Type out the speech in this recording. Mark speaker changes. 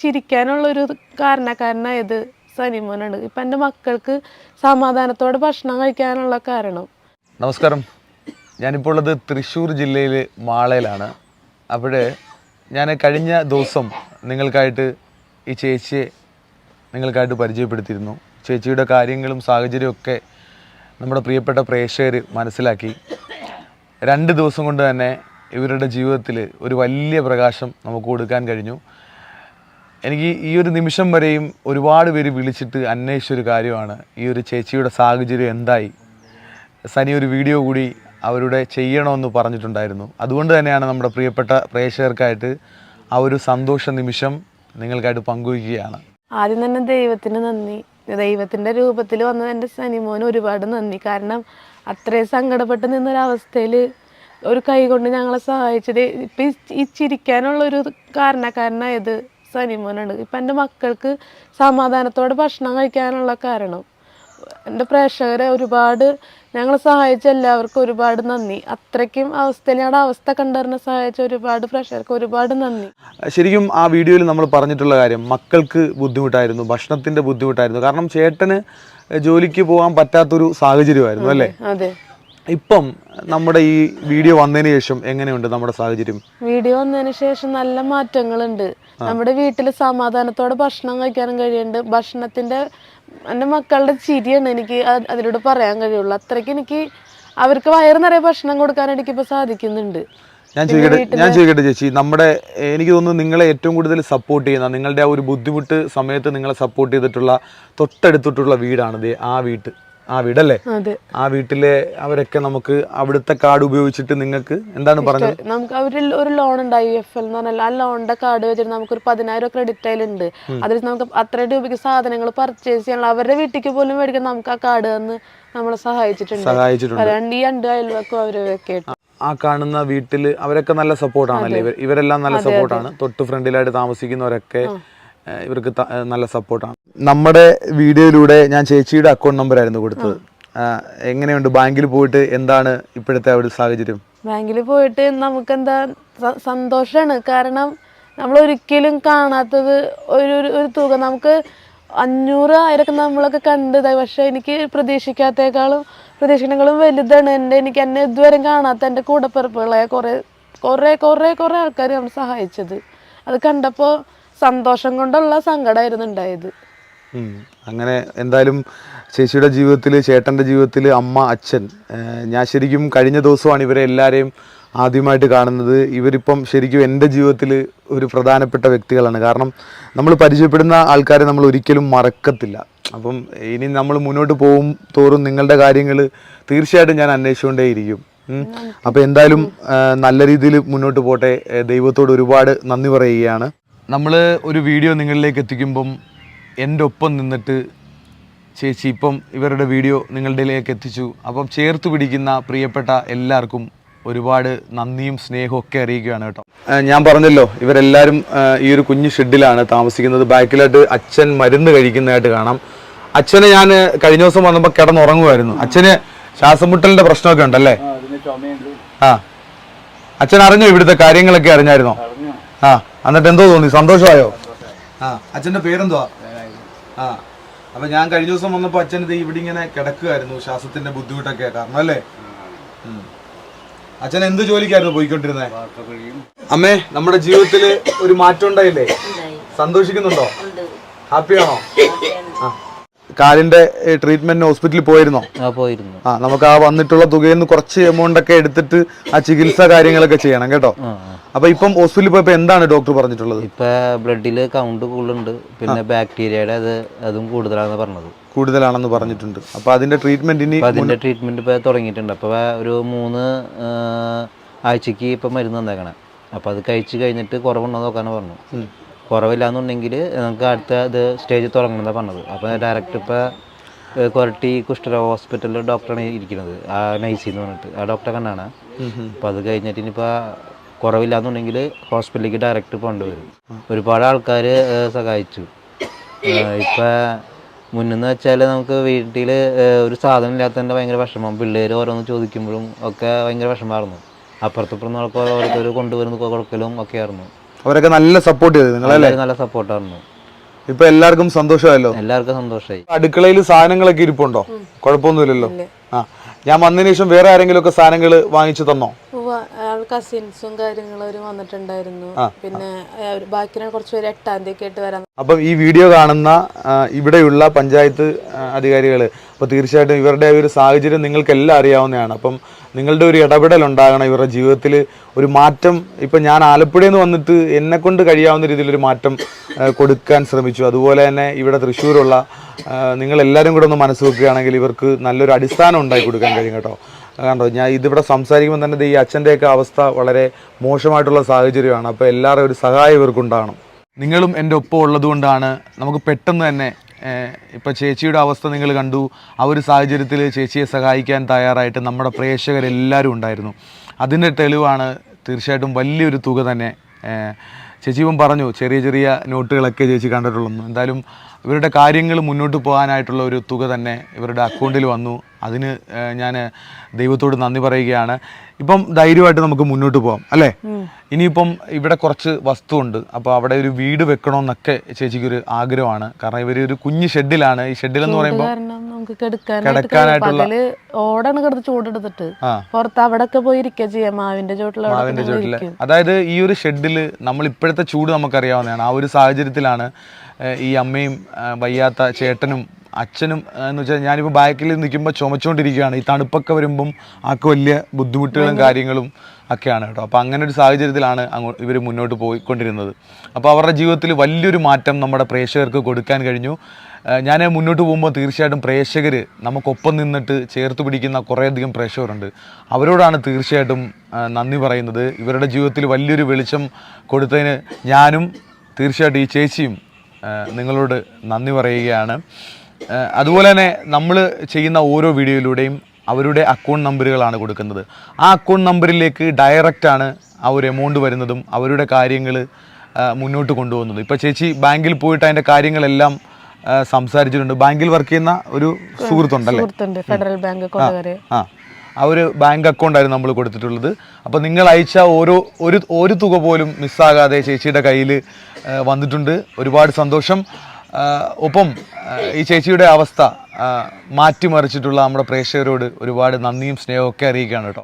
Speaker 1: ചിരിക്കാനുള്ള ഒരു കാരണക്കാരനായത് സനിമോനാണ്. ഇപ്പം എന്റെ മക്കൾക്ക് സമാധാനത്തോടെ ഭക്ഷണം കഴിക്കാനുള്ള കാരണം.
Speaker 2: നമസ്കാരം. ഞാനിപ്പോൾ ഉള്ളത് തൃശ്ശൂർ ജില്ലയിൽ മാളയിലാണ്. അവിടെ ഞാൻ കഴിഞ്ഞ ദിവസം നിങ്ങൾക്കായിട്ട് ഈ ചേച്ചിയെ നിങ്ങൾക്കായിട്ട് പരിചയപ്പെടുത്തിയിരുന്നു. ചേച്ചിയുടെ കാര്യങ്ങളും സാഹചര്യവും ഒക്കെ നമ്മുടെ പ്രിയപ്പെട്ട പ്രേക്ഷകർ മനസ്സിലാക്കി. രണ്ട് ദിവസം കൊണ്ട് തന്നെ ഇവരുടെ ജീവിതത്തിൽ ഒരു വലിയ പ്രകാശം നമുക്ക് കൊടുക്കാൻ കഴിഞ്ഞു. എനിക്ക് ഈ ഒരു നിമിഷം വരെയും ഒരുപാട് പേര് വിളിച്ചിട്ട് അന്വേഷിച്ചൊരു കാര്യമാണ്. ഈ ഒരു ചേച്ചിയുടെ സാഹചര്യം എന്തായി? സനി ഒരു വീഡിയോ കൂടി അവരുടെ ചെയ്യണമെന്ന് പറഞ്ഞിട്ടുണ്ടായിരുന്നു. അതുകൊണ്ട് തന്നെയാണ് നമ്മുടെ പ്രിയപ്പെട്ട പ്രേക്ഷകർക്കായിട്ട് ആ ഒരു സന്തോഷ നിമിഷം നിങ്ങൾക്കായിട്ട് പങ്കുവയ്ക്കുകയാണ്.
Speaker 1: ആദ്യം തന്നെ ദൈവത്തിന് നന്ദി. ദൈവത്തിന്റെ രൂപത്തിൽ വന്നത് എന്റെ സനിമോന് ഒരുപാട് നന്ദി. കാരണം അത്രയും സങ്കടപ്പെട്ട് നിന്നൊരവസ്ഥയിൽ ഒരു കൈ കൊണ്ട് ഞങ്ങളെ സഹായിച്ചത് ഇപ്പം ഈ ചിരിക്കാനുള്ളൊരു കാരണക്കാരനായത് സനിമോനാണ് ഇപ്പം എന്റെ മക്കൾക്ക് സമാധാനത്തോടെ ഭക്ഷണം കഴിക്കാനുള്ള കാരണം എന്റെ പ്രേക്ഷകരെ ഒരുപാട് ഞങ്ങളെ സഹായിച്ച എല്ലാവർക്കും ഒരുപാട് നന്ദി. അത്രയ്ക്കും അവസ്ഥയിൽ ഞങ്ങളുടെ അവസ്ഥ കണ്ടറിഞ്ഞ് സഹായിച്ച ഒരുപാട് പ്രേക്ഷകർക്ക് ഒരുപാട് നന്ദി.
Speaker 2: ശരിക്കും ആ വീഡിയോയിൽ നമ്മൾ പറഞ്ഞിട്ടുള്ള കാര്യം മക്കൾക്ക് ബുദ്ധിമുട്ടായിരുന്നു ഭക്ഷണത്തിന്റെ ബുദ്ധിമുട്ടായിരുന്നു. കാരണം ചേട്ടന് ജോലിക്ക് പോകാൻ പറ്റാത്തൊരു സാഹചര്യമായിരുന്നു അല്ലേ?
Speaker 1: അതെ.
Speaker 2: ഇപ്പം നമ്മുടെ ഈ വീഡിയോ വന്നതിന് ശേഷം എങ്ങനെയുണ്ട് നമ്മുടെ സാഹചര്യം?
Speaker 1: വീഡിയോ വന്നതിന് ശേഷം നല്ല മാറ്റങ്ങളുണ്ട്. നമ്മുടെ വീട്ടിൽ സമാധാനത്തോടെ ഭക്ഷണം കഴിക്കാനും കഴിയുന്നുണ്ട്. ഭക്ഷണത്തിന്റെ എന്റെ മക്കളുടെ ചിരിയാണ് എനിക്ക് അത് അതിലൂടെ പറയാൻ കഴിയുള്ളൂ. അത്രയ്ക്ക് എനിക്ക് അവർക്ക് വയറ് നിറയെ ഭക്ഷണം കൊടുക്കാൻ ഇപ്പൊ സാധിക്കുന്നുണ്ട്.
Speaker 2: ഞാൻ ചോദിക്കട്ടെ ഞാൻ ചോദിക്കട്ടെ ചേച്ചി നമ്മുടെ എനിക്ക് തോന്നുന്നു നിങ്ങളെ ഏറ്റവും കൂടുതൽ സപ്പോർട്ട് ചെയ്യുന്ന നിങ്ങളുടെ ആ ഒരു ബുദ്ധിമുട്ട് സമയത്ത് നിങ്ങളെ സപ്പോർട്ട് ചെയ്തിട്ടുള്ള തൊട്ടടുത്തിട്ടുള്ള വീടാണ് ആ വീട്ട്. ആ വീടല്ലേ? ആ വീട്ടിലെ അവരൊക്കെ നമുക്ക് അവിടുത്തെ കാർഡ് ഉപയോഗിച്ചിട്ട് നിങ്ങൾക്ക് എന്താണ് പറഞ്ഞത്?
Speaker 1: നമുക്ക് അവരിൽ ഒരു ലോൺ ഉണ്ട് ഐ എഫ് എൽ എന്ന് പറഞ്ഞാൽ ആ ലോണിന്റെ കാർഡ് വെച്ചിട്ട് നമുക്കൊരു പതിനായിരം ക്രെഡിറ്റ് അതിലുണ്ട് അതിൽ നമുക്ക് അത്ര രൂപയ്ക്ക് സാധനങ്ങൾ പർച്ചേസ് ചെയ്യാനുള്ള അവരുടെ വീട്ടിലേക്ക് പോലും മേടിക്കാൻ നമുക്ക് ആ കാർഡ് തന്ന് നമ്മളെ സഹായിച്ചിട്ടുണ്ട്.
Speaker 2: സഹായിച്ചിട്ടുണ്ട്.
Speaker 1: രണ്ട് ഈ രണ്ട് അയൽവക്കും അവരൊക്കെ
Speaker 2: ആ കാണുന്ന വീട്ടിൽ അവരൊക്കെ നല്ല സപ്പോർട്ടാണല്ലേ ഇവരെല്ലാം നല്ല സപ്പോർട്ടാണ് തൊട്ട് ഫ്രണ്ടിലായിട്ട് താമസിക്കുന്നവരൊക്കെ ഇവർക്ക് നല്ല സപ്പോർട്ടാണ്. നമ്മുടെ വീഡിയോയിലൂടെ ഞാൻ ചേച്ചിയുടെ അക്കൗണ്ട് നമ്പർ ആയിരുന്നു കൊടുത്തത്. എങ്ങനെയുണ്ട്? ബാങ്കിൽ പോയിട്ട് എന്താണ് ഇപ്പോഴത്തെ ആ ഒരു സാഹചര്യം?
Speaker 1: ബാങ്കിൽ പോയിട്ട് നമുക്ക് എന്താ സന്തോഷമാണ് കാരണം നമ്മൾ ഒരിക്കലും കാണാത്തത് ഒരു ഒരു- തുക. നമുക്ക് അഞ്ഞൂറ് ആയിരമൊക്കെ നമ്മളൊക്കെ കണ്ടതായി. പക്ഷെ എനിക്ക് പ്രതീക്ഷിക്കാത്തേക്കാളും പ്രതീക്ഷിക്കുന്നതിനേക്കാളും വലുതാണ്. എന്റെ എനിക്ക് എന്നെ ഇതുവരെ കാണാത്ത എന്റെ കൂടപ്പിറപ്പുകളായ കുറേ കുറേ കുറേ കുറേ ആൾക്കാർ നമ്മൾ സഹായിച്ചത്. അത് കണ്ടപ്പോൾ സന്തോഷം കൊണ്ടുള്ള സങ്കടമായിരുന്നു ഉണ്ടായത്.
Speaker 2: അങ്ങനെ എന്തായാലും ചേച്ചിയുടെ ജീവിതത്തിൽ ചേട്ടന്റെ ജീവിതത്തിൽ അമ്മ അച്ഛൻ ഞാൻ ശരിക്കും കഴിഞ്ഞ ദിവസമാണ് ഇവരെ എല്ലാവരെയും ആദ്യമായിട്ട് കാണുന്നത്. ഇവരിപ്പം ശരിക്കും എന്റെ ജീവിതത്തിൽ ഒരു പ്രധാനപ്പെട്ട വ്യക്തികളാണ്. കാരണം നമ്മൾ പരിചയപ്പെടുന്ന ആൾക്കാരെ നമ്മൾ ഒരിക്കലും മറക്കത്തില്ല. അപ്പം ഇനി നമ്മൾ മുന്നോട്ട് പോകും തോറും നിങ്ങളുടെ കാര്യങ്ങൾ തീർച്ചയായിട്ടും ഞാൻ അന്വേഷിച്ചുകൊണ്ടേയിരിക്കും ഉം. അപ്പോൾ എന്തായാലും നല്ല രീതിയിൽ മുന്നോട്ട് പോട്ടെ. ദൈവത്തോട് ഒരുപാട് നന്ദി പറയുകയാണ്. നമ്മൾ ഒരു വീഡിയോ നിങ്ങളിലേക്ക് എത്തിക്കുമ്പം എന്റെ ഒപ്പം നിന്നിട്ട് ചേച്ചി ഇപ്പം ഇവരുടെ വീഡിയോ നിങ്ങളുടെയിലേക്ക് എത്തിച്ചു. അപ്പം ചേർത്ത് പിടിക്കുന്ന പ്രിയപ്പെട്ട എല്ലാവർക്കും ഒരുപാട് നന്ദിയും സ്നേഹവും ഒക്കെ അറിയിക്കുകയാണ് കേട്ടോ. ഞാൻ പറഞ്ഞല്ലോ ഇവരെല്ലാവരും ഈ ഒരു കുഞ്ഞു ഷെഡിലാണ് താമസിക്കുന്നത്. ബാക്കിലായിട്ട് അച്ഛൻ മരുന്ന് കഴിക്കുന്നതായിട്ട് കാണാം. അച്ഛനെ ഞാൻ കഴിഞ്ഞ ദിവസം വന്നപ്പോൾ കിടന്നുറങ്ങുമായിരുന്നു അച്ഛന് ശ്വാസമുട്ടലിന്റെ പ്രശ്നമൊക്കെ ഉണ്ടല്ലേ? ആ അച്ഛൻ അറിഞ്ഞോ ഇവിടുത്തെ കാര്യങ്ങളൊക്കെ അറിഞ്ഞായിരുന്നോ? ആ. എന്നിട്ട് എന്തോ തോന്നി? സന്തോഷമായോ? ആ അച്ഛന്റെ പേരെന്തുവാ? ആ അപ്പൊ ഞാൻ കഴിഞ്ഞ ദിവസം വന്നപ്പോ അച്ഛൻ ഇത് ഇവിടെ ഇങ്ങനെ കിടക്കുമായിരുന്നു ശ്വാസത്തിന്റെ ബുദ്ധിമുട്ടൊക്കെ കാരണം അല്ലേ. അച്ഛൻ എന്ത് ജോലിക്കായിരുന്നു പോയിക്കൊണ്ടിരുന്നത് അമ്മേ നമ്മുടെ ജീവിതത്തിൽ ഒരു മാറ്റം ഉണ്ടായില്ലേ? സന്തോഷിക്കുന്നുണ്ടോ? ഹാപ്പിയാണോ ആ. കാലിന്റെ ട്രീറ്റ്മെന്റിന് ഹോസ്പിറ്റലിൽ പോയിരുന്നോ?
Speaker 3: ആ പോയിരുന്നു.
Speaker 2: ആ നമുക്ക് ആ വന്നിട്ടുള്ള തുകയിൽ നിന്ന് കുറച്ച് എമൗണ്ട് ഒക്കെ എടുത്തിട്ട് ആ ചികിത്സ കാര്യങ്ങളൊക്കെ ചെയ്യണം കേട്ടോ. അപ്പൊ ഇപ്പം ഹോസ്പിറ്റലിൽ പോയപ്പോ എന്താണ് ഡോക്ടർ പറഞ്ഞിട്ടുള്ളത്?
Speaker 3: ഇപ്പൊ ബ്ലഡിൽ കൗണ്ട് കൂടുതലുണ്ട്. പിന്നെ ബാക്ടീരിയയുടെ അത് അതും കൂടുതലാണെന്ന് പറഞ്ഞത്.
Speaker 2: കൂടുതലാണെന്ന് പറഞ്ഞിട്ടുണ്ട്. അപ്പൊ അതിന്റെ ട്രീറ്റ്മെന്റ് ഇനി
Speaker 3: അതിന്റെ ട്രീറ്റ്മെന്റ് ഇപ്പൊ തുടങ്ങിയിട്ടുണ്ട്. അപ്പൊ ഒരു മൂന്ന് ആഴ്ചക്ക് ഇപ്പൊ മരുന്ന് തന്നേക്കണേ. അപ്പൊ അത് കഴിച്ചു കഴിഞ്ഞിട്ട് കുറവുണ്ടോ നോക്കാന്ന് പറഞ്ഞു. കുറവില്ലാന്നുണ്ടെങ്കിൽ നമുക്ക് അടുത്ത ഇത് സ്റ്റേജ് തുടങ്ങണമെന്നാണ് പറഞ്ഞത്. അപ്പോൾ ഡയറക്റ്റ് ഇപ്പോൾ കൊരട്ടി കുഷ്ഠരോഗ ഹോസ്പിറ്റലിൽ ഡോക്ടറാണ് ഇരിക്കുന്നത്. ആ നൈസി എന്ന് പറഞ്ഞിട്ട്. ആ ഡോക്ടറെ കണ്ടാണ്. അപ്പോൾ അത് കഴിഞ്ഞിട്ട് ഇനിയിപ്പോൾ കുറവില്ലാന്നുണ്ടെങ്കിൽ ഹോസ്പിറ്റലിലേക്ക് ഡയറക്റ്റ് കൊണ്ടുവരും. ഒരുപാട് ആൾക്കാർ സഹായിച്ചു. ഇപ്പം മുന്നെന്ന് വെച്ചാൽ നമുക്ക് വീട്ടിൽ ഒരു സാധനം ഇല്ലാത്തതിന്റെ ഭയങ്കര വിഷമം. പിള്ളേർ ഓരോന്ന് ചോദിക്കുമ്പോഴും ഒക്കെ ഭയങ്കര വിഷമമായിരുന്നു. അപ്പുറത്തിപ്പുറം നമുക്ക് ഓരോരുത്തർ കൊണ്ടുവരുന്ന കൊടുക്കലും ഒക്കെ ആയിരുന്നു.
Speaker 2: അവരൊക്കെ നല്ല സപ്പോർട്ട് ചെയ്തു നിങ്ങളല്ലേ?
Speaker 3: നല്ല സപ്പോർട്ടായിരുന്നു
Speaker 2: ഇപ്പൊ എല്ലാവർക്കും സന്തോഷമായല്ലോ?
Speaker 3: എല്ലാവർക്കും സന്തോഷമായി.
Speaker 2: അടുക്കളയിൽ സാധനങ്ങളൊക്കെ ഇരിപ്പുണ്ടോ? കുഴപ്പമൊന്നുമില്ലല്ലോ? ആ. ഞാൻ വന്നതിന് ശേഷം വേറെ ആരെങ്കിലും ഒക്കെ സാധനങ്ങൾ വാങ്ങിച്ചു തന്നോ?
Speaker 1: കസിൻസും കാര്യങ്ങളും വന്നിട്ടുണ്ടായിരുന്നു. പിന്നെ അവർ ബാക്കി കുറച്ച് പേര് എട്ടാം തീയതി ആയിട്ട് വരാൻ
Speaker 2: അപ്പം ഈ വീഡിയോ കാണുന്ന ഇവിടെയുള്ള പഞ്ചായത്ത് അധികാരികൾ അപ്പോൾ തീർച്ചയായിട്ടും ഇവരുടെ ഒരു സാഹചര്യം നിങ്ങൾക്ക് എല്ലാം അറിയാവുന്നതാണ്. അപ്പം നിങ്ങളുടെ ഒരു ഇടപെടൽ ഉണ്ടാകണം ഇവരുടെ ജീവിതത്തിൽ ഒരു മാറ്റം. ഇപ്പം ഞാൻ ആലപ്പുഴയിൽ നിന്ന് വന്നിട്ട് എന്നെ കൊണ്ട് കഴിയാവുന്ന രീതിയിലൊരു മാറ്റം കൊടുക്കാൻ ശ്രമിച്ചു. അതുപോലെ തന്നെ ഇവിടെ തൃശ്ശൂരുള്ള നിങ്ങളെല്ലാവരും കൂടെ ഒന്ന് മനസ്സ് വെക്കുകയാണെങ്കിൽ ഇവർക്ക് നല്ലൊരു അടിസ്ഥാനം ഉണ്ടാക്കി കൊടുക്കാൻ കഴിയും കേട്ടോ. കണ്ടോ ഞാൻ ഇതിവിടെ സംസാരിക്കുമ്പോൾ തന്നെ ഈ അച്ഛന്റെയൊക്കെ അവസ്ഥ വളരെ മോശമായിട്ടുള്ള സാഹചര്യമാണ്. അപ്പോൾ എല്ലാവരും ഒരു സഹായം ഇവർക്കുണ്ടാകണം. നിങ്ങളും എന്റെ ഒപ്പം ഉള്ളതുകൊണ്ടാണ് നമുക്ക് പെട്ടെന്ന് തന്നെ ഇപ്പൊ ചേച്ചിയുടെ അവസ്ഥ നിങ്ങൾ കണ്ടു. ആ ഒരു സാഹചര്യത്തിൽ ചേച്ചിയെ സഹായിക്കാൻ തയ്യാറായിട്ട് നമ്മുടെ പ്രേക്ഷകരെല്ലാവരും ഉണ്ടായിരുന്നു. അതിന്റെ തെളിവാണ് തീർച്ചയായിട്ടും വലിയൊരു തുക തന്നെ. ചേച്ചി ഇപ്പം പറഞ്ഞു ചെറിയ ചെറിയ നോട്ടുകളൊക്കെ ചേച്ചി കണ്ടിട്ടുള്ളൂ. എന്തായാലും ഇവരുടെ കാര്യങ്ങൾ മുന്നോട്ട് പോകാനായിട്ടുള്ള ഒരു തുക തന്നെ ഇവരുടെ അക്കൗണ്ടിൽ വന്നു. അതിന് ഞാൻ ദൈവത്തോട് നന്ദി പറയുകയാണ്. ഇപ്പം ധൈര്യമായിട്ട് നമുക്ക് മുന്നോട്ട് പോകാം അല്ലേ? ഇനിയിപ്പം ഇവിടെ കുറച്ച് വസ്തുണ്ട് അപ്പോൾ അവിടെ ഒരു വീട് വെക്കണമെന്നൊക്കെ ചേച്ചിക്കൊരു ആഗ്രഹമാണ്. കാരണം ഇവർ ഒരു കുഞ്ഞ് ഷെഡിലാണ്. ഈ ഷെഡിൽ എന്ന് പറയുമ്പോൾ
Speaker 1: നമുക്ക് കിടക്കാനായിട്ട്
Speaker 2: കിടക്കാനായിട്ടുള്ള-
Speaker 1: ഓടാണ് കിടന്ന് ചൂടെടുത്തിട്ട്.
Speaker 2: ആ.
Speaker 1: പുറത്ത് അവിടെ ഒക്കെ പോയി ഇരിക്കുക ചെയ്യാം മാവിന്റെ ചോട്ടിൽ
Speaker 2: മാവിന്റെ ചുവട്ടിൽ അതായത് ഈ ഒരു ഷെഡിൽ നമ്മൾ ഇപ്പോഴത്തെ ചൂട് നമുക്കറിയാവുന്നതാണ്. ആ ഒരു സാഹചര്യത്തിലാണ് ഈ അമ്മയും വയ്യാത്ത ചേട്ടനും അച്ഛനും എന്ന് വെച്ചാൽ ഞാനിപ്പോൾ ബാക്കിൽ നിൽക്കുമ്പോൾ ചുമച്ചുകൊണ്ടിരിക്കുകയാണ്. ഈ തണുപ്പൊക്കെ വരുമ്പം ആൾക്ക് വലിയ ബുദ്ധിമുട്ടുകളും കാര്യങ്ങളും ഒക്കെയാണ് കേട്ടോ. അപ്പോൾ അങ്ങനെ ഒരു സാഹചര്യത്തിലാണ് അങ്ങോട്ട് ഇവർ മുന്നോട്ട് പോയിക്കൊണ്ടിരുന്നത്. അപ്പോൾ അവരുടെ ജീവിതത്തിൽ വലിയൊരു മാറ്റം നമ്മുടെ പ്രേക്ഷകർക്ക് കൊടുക്കാൻ കഴിഞ്ഞു. ഞാൻ മുന്നോട്ട് പോകുമ്പോൾ തീർച്ചയായിട്ടും പ്രേക്ഷകർ നമുക്കൊപ്പം നിന്നിട്ട് ചേർത്ത് പിടിക്കുന്ന കുറേയധികം പ്രേക്ഷകരുണ്ട്. അവരോടാണ് തീർച്ചയായിട്ടും നന്ദി പറയുന്നത്. ഇവരുടെ ജീവിതത്തിൽ വലിയൊരു വെളിച്ചം കൊടുത്തതിന് ഞാനും തീർച്ചയായിട്ടും ഈ ചേച്ചിയും നിങ്ങളോട് നന്ദി പറയുകയാണ്. അതുപോലെ തന്നെ നമ്മൾ ചെയ്യുന്ന ഓരോ വീഡിയോയിലൂടെയും അവരുടെ അക്കൗണ്ട് നമ്പറുകളാണ് കൊടുക്കുന്നത്. ആ അക്കൗണ്ട് നമ്പറിലേക്ക് ഡയറക്റ്റാണ് ആ ഒരു എമൗണ്ട് വരുന്നതും അവരുടെ കാര്യങ്ങൾ മുന്നോട്ട് കൊണ്ടുപോകുന്നത്. ഇപ്പോൾ ചേച്ചി ബാങ്കിൽ പോയിട്ട് അതിന്റെ കാര്യങ്ങളെല്ലാം സംസാരിച്ചിട്ടുണ്ട്. ബാങ്കിൽ വർക്ക് ചെയ്യുന്ന ഒരു സുഹൃത്തുണ്ടല്ലേ?
Speaker 1: സുഹൃത്തുണ്ട്. ഫെഡറൽ ബാങ്ക്
Speaker 2: ആ ആ. ഒരു ബാങ്ക് അക്കൗണ്ടായിരുന്നു നമ്മൾ കൊടുത്തിട്ടുള്ളത്. അപ്പോൾ നിങ്ങൾ അയച്ച ഓരോ ഒരു ഒരു തുക പോലും മിസ്സാകാതെ ചേച്ചിയുടെ കയ്യിൽ വന്നിട്ടുണ്ട്. ഒരുപാട് സന്തോഷം. ഒപ്പം ഈ ചേച്ചിയുടെ അവസ്ഥ മാറ്റിമറിച്ചിട്ടുള്ള നമ്മുടെ പ്രേക്ഷകരോട് ഒരുപാട് നന്ദിയും സ്നേഹവും അറിയിക്കുകയാണ് കേട്ടോ.